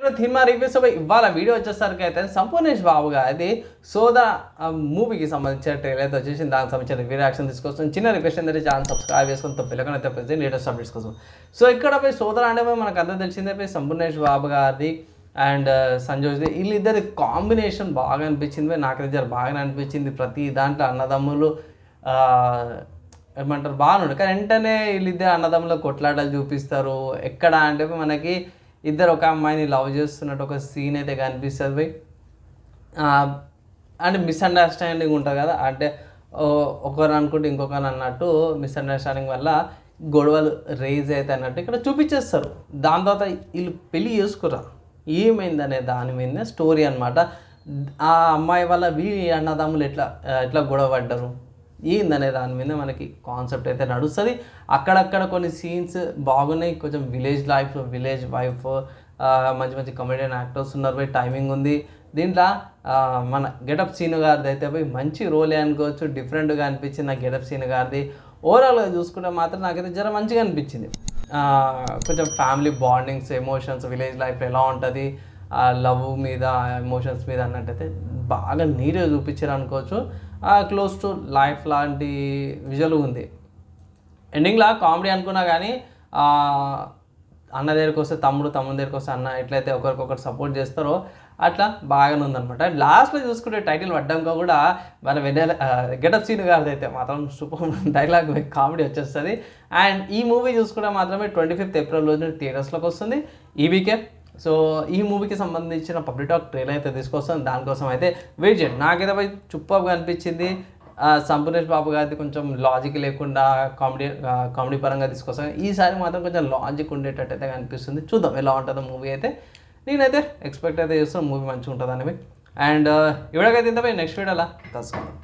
Cinema reviews ఇవాళ video వచ్చేసరికి అయితే సంపూర్ణేష్ బాబు గారి సోదా మూవీకి సంబంధించిన ట్రైలర్ అయితే వచ్చేసి దానికి సంబంధించిన రివ్యూ రియాక్షన్ తీసుకొస్తాం చిన్న రిక్వెస్ట్ ఏంటంటే ఛానల్ సబ్స్క్రైబ్ చేసుకొని పిల్లకొని అయితే ప్రతి లేటెస్ట్ అప్డేట్స్ కోసం. సో ఇక్కడ పోయి సోదర అంటే మనకు అందరూ తెలిసిందే పోయి సంపూర్ణేష్ బాబు గారిది అండ్ సంజోష్ది వీళ్ళిద్దరి కాంబినేషన్ బాగా అనిపించింది పోయి నాకైతే జర బాగానే అనిపించింది. ప్రతి దాంట్లో అన్నదమ్ములు ఏమంటారు? బాగానే కానీ వెంటనే వీళ్ళిద్దరు అన్నదమ్ములు కొట్లాటలు చూపిస్తారు. ఎక్కడ అంటే మనకి ఇద్దరు ఒక అమ్మాయిని లవ్ చేస్తున్నట్టు ఒక సీన్ అయితే కనిపిస్తుంది పోయి అంటే మిస్అండర్స్టాండింగ్ ఉంటుంది కదా అంటే ఒకరు అనుకుంటే ఇంకొకరు అన్నట్టు మిస్అండర్స్టాండింగ్ వల్ల గొడవలు రేజ్ అయితే అన్నట్టు ఇక్కడ చూపించేస్తారు. దాని తర్వాత వీళ్ళు పెళ్ళి చేసుకురా ఏమైందనే దాని మీదనే స్టోరీ అనమాట ఆ అమ్మాయి వల్ల వీళ్ళ అన్నదమ్ములు ఎట్లా ఎట్లా గొడవ పడ్డారు? ఏందనే దాని మీద మనకి కాన్సెప్ట్ అయితే నడుస్తుంది. అక్కడక్కడ కొన్ని సీన్స్ బాగున్నాయి. కొంచెం విలేజ్ లైఫ్ విలేజ్ వైఫ్ మంచి మంచి కమెడియన్ యాక్టర్స్ ఉన్నారు. పోయి టైమింగ్ ఉంది. దీంట్లో మన గెటప్ సీను గారిది అయితే పోయి మంచి రోలే అనుకోవచ్చు. డిఫరెంట్గా అనిపించింది నా గెటప్ సీను గారిది. ఓవరాల్గా చూసుకుంటే మాత్రం నాకైతే జర మంచిగా అనిపించింది. కొంచెం family bondings emotions village life ఎలా ఉంటుంది? ఆ లవ్ మీద ఎమోషన్స్ మీద అన్నట్టయితే బాగా నీరే చూపించారు అనుకోవచ్చు. క్లోజ్ టు లైఫ్ లాంటి విజువల్ ఉంది. ఎండింగ్లో కామెడీ అనుకున్నా కానీ అన్న దగ్గరికి వస్తే తమ్ముడు తమ్ముడు దగ్గరికి వస్తే అన్న ఎట్లయితే ఒకరికొకరు సపోర్ట్ చేస్తారో అట్లా బాగానే ఉందనమాట లాస్ట్లో చూసుకుంటే టైటిల్ పడ్డాక కూడా మన వెన్నెల గెటప్ సీన్ గారిది అయితే మాత్రం సూపర్ డైలాగ్ కామెడీ వచ్చేస్తుంది. అండ్ ఈ మూవీ చూసుకుంటే మాత్రమే ట్వంటీ ఫిఫ్త్ ఏప్రిల్ రోజున థియేటర్స్లోకి వస్తుంది. ఈ సో ఈ మూవీకి సంబంధించిన పబ్లిక్ టాక్ ట్రైలర్ అయితే తీసుకొస్తాను. దానికోసం అయితే వెయిట్ చేయండి. నాకైతే పోయి చుప్పగా అనిపించింది. సంపూర్ణేష్ బాబు గారిది కొంచెం లాజిక్ లేకుండా కామెడీ కామెడీ పరంగా తీసుకొస్తాను. ఈసారి మాత్రం కొంచెం లాజిక్ ఉండేటట్టు అయితే అనిపిస్తుంది. చూద్దాం ఎలా ఉంటుందో మూవీ అయితే. నేనైతే ఎక్స్పెక్ట్ అయితే చేస్తాను మూవీ మంచిగా ఉంటుంది అనేవి అండ్ ఇవిడకైతే ఇంతపై నెక్స్ట్ వీడియోలా. కలుసుకుందాం